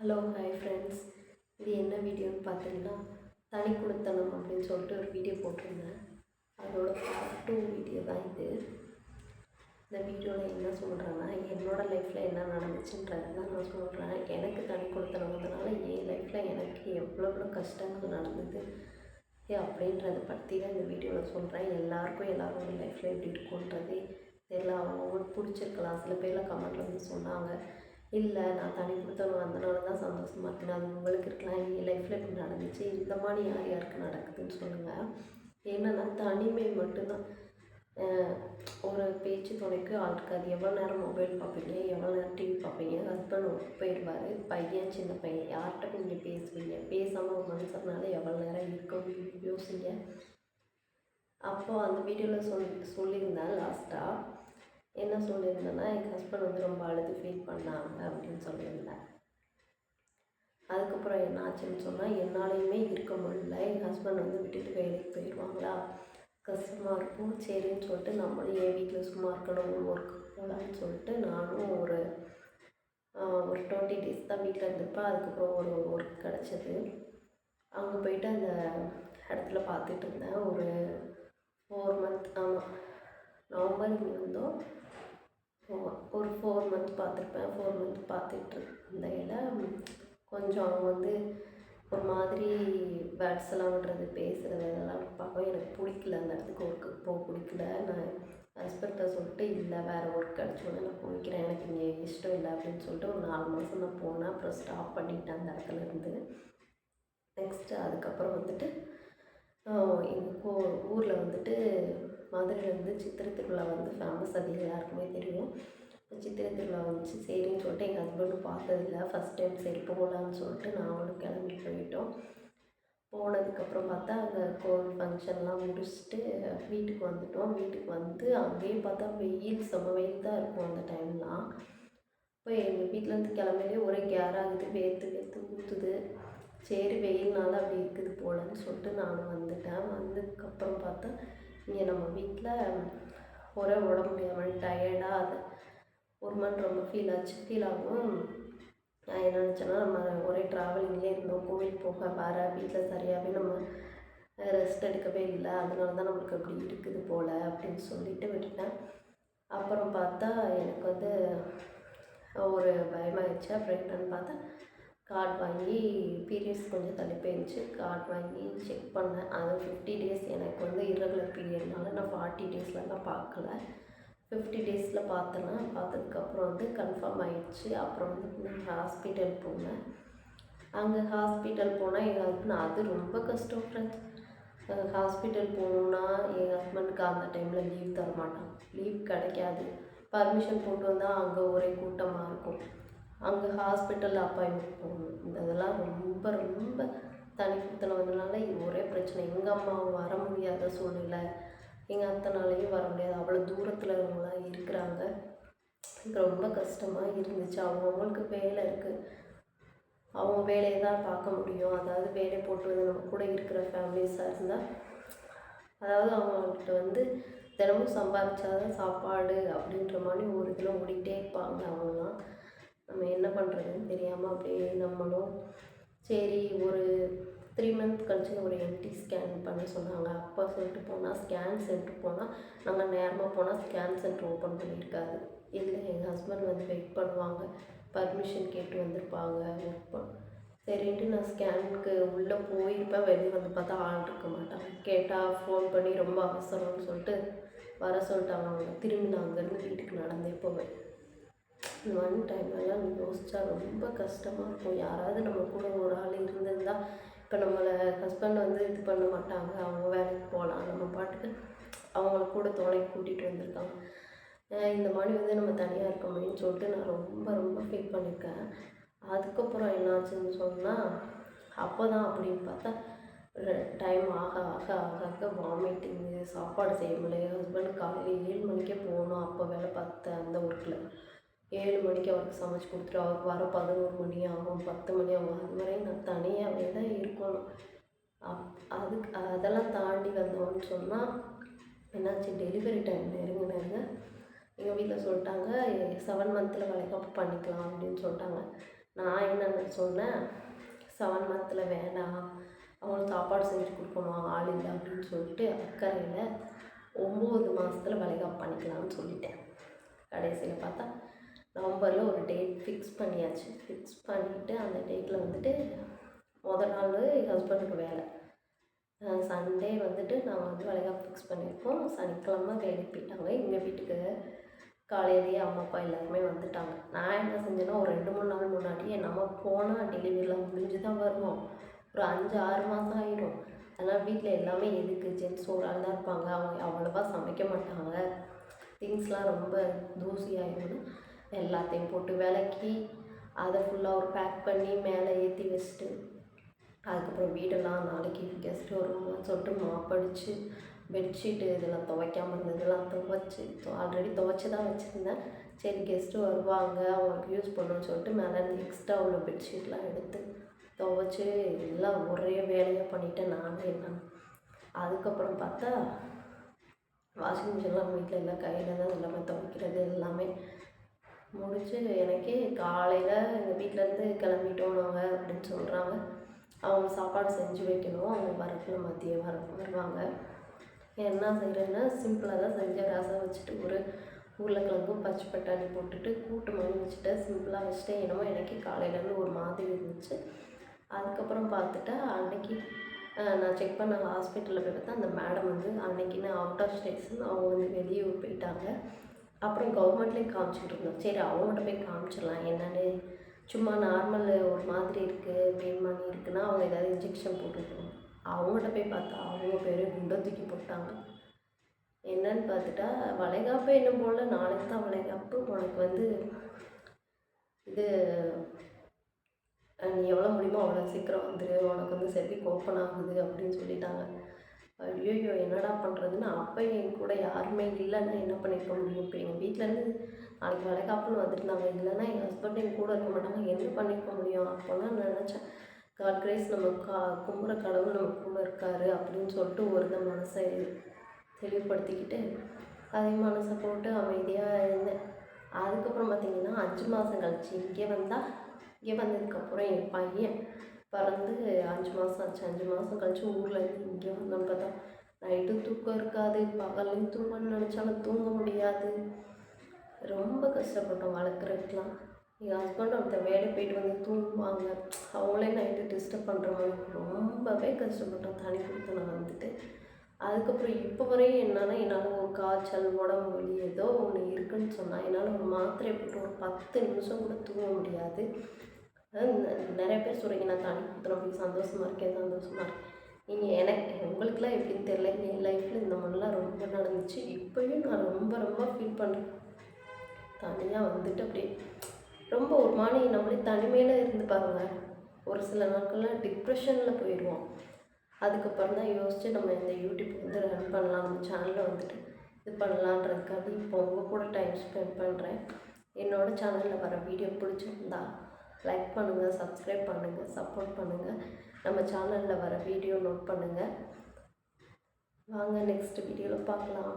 Hello hi friends இது என்ன வீடியோன்னு பார்த்தீங்கன்னா தனி கொடுத்தனம் அப்படின்னு சொல்லிட்டு ஒரு வீடியோ போட்டிருந்தேன். அதோட பார்ட் டூ வீடியோ தான் இது. இந்த வீடியோவில் என்ன சொல்கிறேன்னா என்னோடய லைஃப்பில் என்ன நடந்துச்சுன்றது தான் நான் சொல்கிறேன் எனக்கு தனி கொடுத்தனதுனால என் லைஃப்பில் எனக்கு எவ்வளோ எவ்வளோ கஷ்டங்கள் நடந்தது அப்படின்றத பற்றி தான் இந்த வீடியோவில் சொல்கிறேன் எல்லாருக்கும் எல்லாரோட லைஃப்பில் எப்படி இருக்கும்ன்றது தெரியல அவங்களுக்கு பிடிச்சிருக்கலாம். சில பேரில் கமெண்ட்டில் வந்து சொன்னாங்க இல்லை நான் தனி கொடுத்தவங்க வந்தனால தான் சந்தோஷமாக இருக்கேன். அது உங்களுக்கு இருக்கலாம். என் லைஃப்பில் இப்படி நடந்துச்சு. இந்த மாதிரி யார் யாருக்கு நடக்குதுன்னு சொல்லுங்கள் ஏன்னா தனிமை மட்டும்தான். ஒரு பேச்சு துணைக்கு ஆளுக்கு அது எவ்வளோ நேரம் மொபைல் பார்ப்பீங்க? எவ்வளோ நேரம் டிவி பார்ப்பீங்க? ஹஸ்பண்ட் ஒர்க் போயிடுவார் பையன் சின்ன பையன். யார்கிட்ட கொஞ்சம் பேசுவீங்க? பேசாமல் ஒரு மனுஷனால எவ்வளோ நேரம் இருக்கும்? யோசிங்க. அப்போது அந்த வீடியோவில் சொல் சொல்லியிருந்தேன் லாஸ்ட்டாக என்ன சொல்லியிருந்தேன்னா எங்கள் ஹஸ்பண்ட் வந்து ரொம்ப அழுது ஃபீல் பண்ணாங்க அப்படின்னு சொல்லியிருந்தேன். அதுக்கப்புறம் என்ன ஆச்சுன்னு சொன்னால் என்னாலையுமே இருக்க முடியல. எங்கள் ஹஸ்பண்ட் வந்து விட்டுட்டு வேலைக்கு போயிடுவாங்களா கஷ்டமாக இருக்கும். சரின்னு சொல்லிட்டு நம்மளும் என் வீட்டில் சும்மா இருக்கணும் ஒர்க்கு போகலான்னு சொல்லிட்டு நானும் ஒரு ஒரு டுவெண்ட்டி டேஸ் தான் வீட்டில் இருந்திருப்பேன். அதுக்கப்புறம் ஒரு ஒர்க் கிடச்சிது. அங்கே போயிட்டு அந்த இடத்துல பார்த்துட்டு இருந்தேன். ஒரு ஃபோர் மந்த் ஆமாம் நவம்பர் இங்கே வந்தோம். ஒரு ஃபோர் மந்த் பார்த்துருப்பேன். ஃபோர் மந்த் பார்த்துட்டு இருந்த கொஞ்சம் அவங்க வந்து ஒரு மாதிரி வேர்ட்ஸ் எல்லாம் விடுறது பேசுகிறது இதெல்லாம் பார்க்க எனக்கு பிடிக்கல அந்த இடத்துக்கு ஒர்க்குக்கு போக பிடிக்கல. நான் ஹஸ்பண்ட்டை சொல்லிட்டு இல்லை வேறு ஒர்க் கிடச்சோன்னே நான் போய்க்கிறேன். எனக்கு இங்கே இஷ்டம் இல்லை அப்படின்னு சொல்லிட்டு ஒரு நாலு மாதம் நான் போனேன். அப்புறம் ஸ்டாப் பண்ணிட்டேன் அந்த இடத்துல இருந்து. நெக்ஸ்ட்டு அதுக்கப்புறம் வந்துட்டு எங்கள் ஊரில் வந்துட்டு மதுரையில் வந்து சித்திரை திருவிழா வந்து ஃபேமஸ் அது எல்லாருக்குமே தெரியும். சித்திரை திருவிழா வந்துச்சு சரின்னு சொல்லிட்டு எங்கள் ஹஸ்பண்டும் பார்த்ததில்ல. ஃபஸ்ட் டைம் சரி போகலான்னு சொல்லிட்டு நாங்களும் கிளம்பி போயிட்டோம். போனதுக்கப்புறம் பார்த்தா அங்கே கோவில் ஃபங்க்ஷன்லாம் முடிச்சுட்டு வீட்டுக்கு வந்துட்டோம். வீட்டுக்கு வந்து அங்கேயும் பார்த்தா வெயில் செம்ம வெயில் தான் இருக்கும் அந்த டைம்லாம் இப்போ எங்கள் வீட்டிலேருந்து கிளம்பிலே ஒரே கேர் ஆகுது. வேர்த்து வேர்த்து ஊற்றுது சரி வெயில்னால அப்படி இருக்குது போலன்னு சொல்லிட்டு நானும் வந்துட்டேன். வந்ததுக்கப்புறம் பார்த்தா இங்கே நம்ம வீட்டில் ஒரே உடம்பு முடியாமல் டயர்டாக அது. ஒரு மாதிரி ரொம்ப ஃபீல் ஆச்சு. ஃபீல் ஆகும் நான் என்ன நினச்சேன்னா நம்ம ஒரே ட்ராவலிங்லேயே இருந்தோம். கோவில் போக வர வீட்டில் சரியாகவே நம்ம ரெஸ்ட் எடுக்கவே இல்லை. அதனால தான் நம்மளுக்கு அப்படி இருக்குது போல் அப்படின்னு சொல்லிட்டு விட்டுட்டேன். அப்புறம் பார்த்தா எனக்கு வந்து ஒரு பயமாகிடுச்சு அப்புறம் என்னன்னு பார்த்தா கார்டு வாங்கி பீரியட்ஸ் கொஞ்சம் தள்ளி போயிருந்துச்சு கார்டு வாங்கி செக் பண்ணேன். அது ஃபிஃப்டி டேஸ் எனக்கு வந்து இரகுலர் பீரியட்னால நான் ஃபார்ட்டி டேஸ்லலாம் பார்க்கல. ஃபிஃப்டி டேஸில் பார்த்தேன்னா பார்த்ததுக்கப்புறம் வந்து கன்ஃபார்ம் ஆகிடுச்சு அப்புறம் வந்து நான் ஹாஸ்பிட்டல் போனேன். அங்கே ஹாஸ்பிட்டல் போனால் எங்கள் ஹஸ்பண்ட் அது ரொம்ப கஷ்டம் ஃப்ரெண்ட்ஸ் ஹாஸ்பிட்டல் போகணுன்னா என் ஹஸ்பண்டுக்கு அந்த டைமில் லீவ் தர மாட்டான் லீவ் கிடைக்காது. பர்மிஷன் போட்டு வந்தால் அங்கே ஒரே கூட்டமாக இருக்கும். அங்கே ஹாஸ்பிட்டலில் அப்பாயின்மெண்ட் போகணும். இந்த இதெல்லாம் ரொம்ப ரொம்ப தனிக்குத்தனம் வந்ததுனால இது ஒரே பிரச்சனை. எங்கள் அம்மா வர முடியாத சூழ்நிலை. எங்கள் அத்தனாலையும் வர முடியாது. அவ்வளோ தூரத்தில் அவங்களாம் இருக்கிறாங்க. ரொம்ப கஷ்டமாக இருந்துச்சு. அவங்கவுங்களுக்கு வேலை இருக்குது அவங்க வேலையை தான் பார்க்க முடியும். அதாவது வேலை போட்டு நம்ம கூட இருக்கிற ஃபேமிலிஸாக இருந்தால் அதாவது அவங்கள்ட்ட வந்து தினமும் சம்பாதிச்சாதான் சாப்பாடு அப்படின்ற மாதிரி ஒரு இதில் ஓடிக்கிட்டே இருப்பாங்க அவங்களாம் நம்ம என்ன பண்ணுறதுன்னு தெரியாமல் அப்படியே நம்மளும் சரி ஒரு த்ரீ மந்த் கழிச்சு ஒரு எம்டி ஸ்கேன் பண்ண சொன்னாங்க. அப்பா சொல்லிட்டு போனால் ஸ்கேன் சென்டர் போனால் நாங்கள் நேரமாக போனால் ஸ்கேன் சென்டர் ஓப்பன் பண்ணியிருக்காது. இல்லை எங்கள் ஹஸ்பண்ட் வந்து வெயிட் பண்ணுவாங்க. பர்மிஷன் கேட்டு வந்திருப்பாங்க. ஒர்க் சரின்ட்டு நான் ஸ்கேனுக்கு உள்ளே போயிருப்பேன். வெளியே வந்து பார்த்தா ஆள் இருக்க மாட்டாங்க கேட்டால் ஃபோன் பண்ணி ரொம்ப அவசரம்னு சொல்லிட்டு வர சொல்லிட்டாங்க. திரும்பி நான் அங்கேருந்து வீட்டுக்கு நடந்தே போவேன். ஒன் டைம்லலாம் யோசித்தா ரொம்ப கஷ்டமாக இருக்கும். யாராவது நம்ம கூட ஒரு ஆள் இருந்திருந்தால் இப்போ நம்மளை ஹஸ்பண்ட் வந்து இது பண்ண மாட்டாங்க. அவங்க வேலைக்கு போகலாம் நம்ம பாட்டுக்கு அவங்கள கூட துணைக்கு கூட்டிகிட்டு வந்திருக்காங்க. இந்த மாதிரி வந்து நம்ம தனியாக இருக்க முடியும்னு சொல்லிட்டு நான் ரொம்ப ரொம்ப ஃபீல் பண்ணியிருக்கேன் அதுக்கப்புறம் என்னாச்சுன்னு சொன்னால் அப்போ தான் அப்படின்னு பார்த்தா டைம் ஆக ஆக ஆக ஆக வாமிட்டிங்கு சாப்பாடு செய்ய முடியல. ஹஸ்பண்ட் காலையில் ஏழு மணிக்கே போகணும். அப்போ வேலை பார்த்த அந்த ஒர்க்கில் ஏழு மணிக்கு அவருக்கு சமைச்சு கொடுத்துட்டு அவருக்கு வர பதினோரு மணி ஆகும் பத்து மணி ஆகும். அது வரையும் நான் தனியாகவே தான் இருக்கணும். அப் அதுக்கு அதெல்லாம் தாண்டி வந்தோம்னு சொன்னால் என்னாச்சு? டெலிவரி டைம் நெருங்கினாங்க எங்கள் வீட்டில் சொல்லிட்டாங்க செவன் மந்தில் வளைகாப்பு பண்ணிக்கலாம் அப்படின்னு சொல்லிட்டாங்க. நான் என்ன சொன்னேன் செவன் மந்தில் வேண்டாம் அவங்களுக்கு சாப்பாடு செஞ்சு கொடுக்கணும். ஆள் இல்லை அப்படின்னு சொல்லிட்டு அக்கறையில் ஒம்பது மாதத்தில் வளைகாப்பு பண்ணிக்கலாம்னு சொல்லிட்டேன். கடைசியில் பார்த்தா நவம்பரில் ஒரு டேட் ஃபிக்ஸ் பண்ணியாச்சு. ஃபிக்ஸ் பண்ணிவிட்டு அந்த டேட்டில் வந்துட்டு முதல் நாள் ஹஸ்பண்டுக்கு வேலை. சண்டே வந்துட்டு நான் வந்து வளைகாப்பு ஃபிக்ஸ் பண்ணியிருக்கோம். சனிக்கிழமை வேலைக்கு போயிட்டாங்க எங்கள் வீட்டுக்கு காலையிலேயே அம்மா அப்பா எல்லாருமே வந்துட்டாங்க. நான் என்ன செஞ்சேன்னா ஒரு ரெண்டு மூணு நாள் முன்னாடியே நம்ம போனால் டெலிவரிலாம் முடிஞ்சு தான் வருவோம். ஒரு அஞ்சு ஆறு மாதம் ஆகிடும் அதனால் வீட்டில் எல்லாமே எதுக்கு? ஜென்ஸ் ஒரு ஆள் தான் இருப்பாங்க. அவங்க அவ்வளோவா சமைக்க மாட்டாங்க. திங்ஸ்லாம் ரொம்ப தூசி எல்லாத்தையும் போட்டு விளக்கி அதை ஃபுல்லாக ஒரு பேக் பண்ணி மேலே ஏற்றி வச்சுட்டு அதுக்கப்புறம் வீடெல்லாம் நாளைக்கு கெஸ்ட்டு வருவாங்கன்னு சொல்லிட்டு மாப்படிச்சு பெட்ஷீட்டு இதெல்லாம் துவைக்காமல் இருந்ததெல்லாம் துவைச்சி ஆல்ரெடி துவைச்சி தான் வச்சுருந்தேன். சரி கெஸ்ட்டு வருவாங்க அவங்களுக்கு யூஸ் பண்ணணும்னு சொல்லிட்டு மேலே இருந்து எக்ஸ்ட்ரா உள்ள பெட்ஷீட்லாம் எடுத்து துவைச்சி எல்லாம் ஒரே வேலையாக பண்ணிவிட்டேன் நானே என்ன அதுக்கப்புறம் பார்த்தா வாஷிங் மிஷின்லாம் வீட்டில் எல்லாம் கையில் தான் எல்லாமே துவைக்கிறது எல்லாமே. முடிச்சு எனக்கே காலையில் எங்கள் வீட்டிலேருந்து கிளம்பிட்டோம் நாங்கள் அப்படின்னு சொல்கிறாங்க அவங்க சாப்பாடு செஞ்சு வைக்கணும். அவங்க வரப்பில் மதியம் வர வருவாங்க. என்ன செய்கிறேன்னா சிம்பிளாக தான் செஞ்ச ரசம் வச்சுட்டு ஒரு உருளைக்கிழங்கும் பச்சை பட்டாணி போட்டுட்டு கூட்டு மாதிரி வச்சுட்டேன் சிம்பிளாக வச்சுட்டேன் என்னமோ எனக்கு காலையிலேருந்து ஒரு மாதிரி இருந்துச்சு. அதுக்கப்புறம் பார்த்துட்டா அன்னைக்கு நான் செக் பண்ண ஹாஸ்பிட்டலில் போய் பார்த்தா அந்த மேடம் வந்து அன்னைக்குன்னு அவுட் ஆஃப் ஸ்டேட்ஸ் அவங்க வந்து வெளியூர் போயிட்டாங்க. அப்புறம் கவர்மெண்ட்லேயும் காமிச்சிட்டு இருந்தோம். சரி அவங்கள்ட்ட போய் காமிச்சிடலாம். என்னென்னு? சும்மா நார்மல் ஒரு மாதிரி இருக்குது பெயின் பண்ணி இருக்குன்னா அவங்க ஏதாவது இன்ஜெக்ஷன் போட்டுருக்கணும் அவங்கள்ட்ட போய் பார்த்தா அவங்க பேர் குண்டை தூக்கி போட்டாங்க. என்னன்னு பார்த்துட்டா வளைகாப்பு என்ன போல் நாளைக்கு தான் வளைகாப்பு. உனக்கு வந்து இது நீ எவ்வளோ முடியுமோ அவ்வளோ சீக்கிரம் வந்துடு உனக்கு வந்து சரி ஓப்பன் ஆகுது அப்படின்னு சொல்லிட்டாங்க. ஐயோ என்னடா பண்ணுறதுன்னு அப்போ என் கூட யாருமே இல்லைன்னா என்ன பண்ணிக்க முடியும்? இப்போ எங்கள் வீட்டிலேருந்து நாளைக்கு வளைகாப்புன்னு வந்துருந்தாங்க இல்லைன்னா என் ஹஸ்பண்ட் என் கூட இருக்க மாட்டாங்க. என்ன பண்ணிக்க முடியும்? அப்போல்லாம் நான் நினச்சேன் காட் கிரேஸ் நம்ம கா கும்புற கடவுள் நம்ம கூட இருக்காரு அப்படின்னு சொல்லிட்டு ஒரு மனசை தெளிவுபடுத்திக்கிட்டு அதே மனசை போட்டு அமைதியாக இருந்தேன். அதுக்கப்புறம் பார்த்திங்கன்னா அஞ்சு மாதம் கழிச்சு இங்கே வந்தால் இங்கே வந்ததுக்கப்புறம் என் பையன் பிறந்து அஞ்சு மாதம் ஆச்சு அஞ்சு மாதம் கழிச்சு ஊரில் இருந்து இங்கே வந்தோம் பார்த்தா நைட்டு தூக்கம் இருக்காது பகல்லையும் தூங்கணும்னு நினச்சாலும் தூங்க முடியாது. ரொம்ப கஷ்டப்பட்டோம் வளர்க்குறதுக்கெலாம் எங்கள் ஹஸ்பண்ட் ஒருத்தர் வேலை போயிட்டு வந்து தூங்குவாங்க. அவங்களே நைட்டு டிஸ்டர்ப் பண்ணுற மாதிரி ரொம்பவே கஷ்டப்பட்டோம். தனி கொடுத்து நான் வந்துட்டு. அதுக்கப்புறம் இப்போ வரையும் என்னென்னா என்னால் ஒரு காய்ச்சல் உடம்பு வலி ஏதோ ஒன்று இருக்குன்னு சொன்னால் என்னால் ஒரு மாத்திரை போட்டு ஒரு பத்து நிமிஷம் கூட தூங்க முடியாது. நிறைய பேர் சொல்கிறீங்க நான் தனி கொடுத்துறேன் அப்படி சந்தோஷமாக இருக்கேன் சந்தோஷமாக இருக்கேன். நீங்கள் எனக்கு உங்களுக்குலாம் எப்படின்னு தெரில என் லைஃப்பில் இந்த மாதிரிலாம் ரொம்ப நடந்துச்சு. இப்போயும் நான் ரொம்ப ரொம்ப ஃபீல் பண்ணுறேன் தனியாக வந்துட்டு அப்படியே ரொம்ப ஒரு மாதிரி நம்மளே தனிமையில் இருந்து பாருங்கள் ஒரு சில நாட்கள்லாம் டிப்ரெஷனில் போயிடுவோம் அதுக்கப்புறம் தான் யோசித்து நம்ம இந்த யூடியூப் வந்து ரன் பண்ணலாம் நம்ம சேனலில் வந்துட்டு இது பண்ணலான்றதுக்காக இப்போ உங்கள் கூட டைம் ஸ்பெண்ட் பண்ணுறேன் என்னோடய சேனலில் வர வீடியோ பிடிச்சிருந்தா லைக் பண்ணுங்கள் சப்ஸ்கிரைப் பண்ணுங்கள் சப்போர்ட் பண்ணுங்கள் நம்ம சேனலில் வர வீடியோ நோட் பண்ணுங்கள் வாங்க நெக்ஸ்ட் வீடியோவில் பார்க்கலாம்.